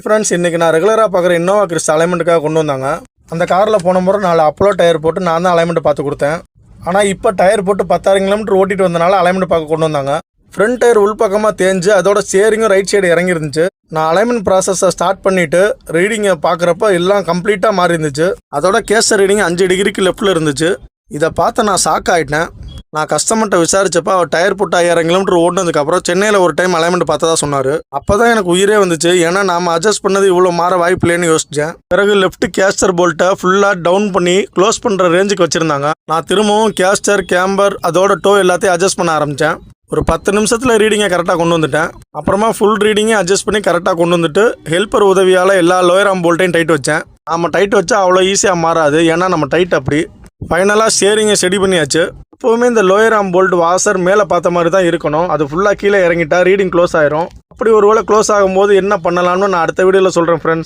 Friends இன்றைக்கி நான் ரெகுலராக பார்க்குற இன்னோவா கிறிஸ் அலைமெண்ட்டுக்காக கொண்டு வந்தாங்க. அந்த காரில் போன முறை நாலு அப்போலோ டயர் போட்டு நான் தான் அலைன்மெண்ட் பார்த்து கொடுத்தேன். ஆனால் இப்போ டயர் போட்டு பத்தாயிரம் கிலோமீட்டர் ஓட்டிட்டு வந்தனால அலைன்மெண்ட் பார்க்க கொண்டு வந்தாங்க. ஃப்ரண்ட் டயர் உள்பக்கமாக தேஞ்சு அதோட ஸ்டேரிங்கும் ரைட் சைடு இறங்கி இருந்துச்சு நான் அலைன்மெண்ட் ப்ராசஸை ஸ்டார்ட் பண்ணிவிட்டு ரீடிங்கை பார்க்குறப்ப எல்லாம் கம்ப்ளீட்டாக மாறி இருந்துச்சு அதோட கேசர் ரீடிங் அஞ்சு டிகிரிக்கு லெஃப்ட்டில் இருந்துச்சு. இதை பார்த்து நான் ஷாக் ஆகிட்டேன் நான் கஸ்டமர்கிட்ட விசாரிச்சப்ப அவர் டயர் போட்டு ஐயாயிரம் கிலோமீட்டர் ஓடினதுக்கப்புறம் சென்னையில் ஒரு டைம் அலைன்மெண்ட் பார்த்ததா சொன்னார். அப்போ தான் எனக்கு உயிரே வந்துச்சு. ஏன்னா நாம் அட்ஜஸ்ட் பண்ணது இவ்வளோ மாற வாய்ப்பு இல்லைன்னு யோசிச்சேன். பிறகு லெஃப்ட் கேஸ்டர் போல்ட்டை ஃபுல்லாக டவுன் பண்ணி க்ளோஸ் பண்ணுற ரேஞ்சுக்கு வச்சுருந்தாங்க. நான் திரும்பவும் கேஸ்டர் கேம்பர் அதோட டோ எல்லாத்தையும் அட்ஜஸ்ட் பண்ண ஆரம்பித்தேன் ஒரு பத்து நிமிஷத்தில் ரீடிங்கை கரெக்டாக கொண்டு வந்துட்டேன். அப்புறமா ஃபுல் ரீடிங்கை அட்ஜஸ்ட் பண்ணி கரெக்டாக கொண்டு வந்துட்டு ஹெல்ப்பர் உதவியால் எல்லா லோயர் ஆம் போல்ட்டையும் டைட் வச்சேன். நம்ம டைட் வச்சா அவ்வளோ ஈஸியாக மாறாது. ஏன்னா நம்ம டைட் அப்படி. ஃபைனலாக ஸ்டேரிங்கை செடி பண்ணியாச்சு. எப்போவுமே இந்த லோயர் ஆம் போல்ட் வாசர் மேலே பார்த்த மாதிரி தான் இருக்கணும். அது ஃபுல்லாக கீழே இறங்கிட்டா ரீடிங் க்ளோஸ் ஆயிரும். அப்படி ஒரு வேளை க்ளோஸ் ஆகும்போது என்ன பண்ணலாம்னு நான் அடுத்த வீடியோவில் சொல்கிறேன் ஃப்ரெண்ட்ஸ்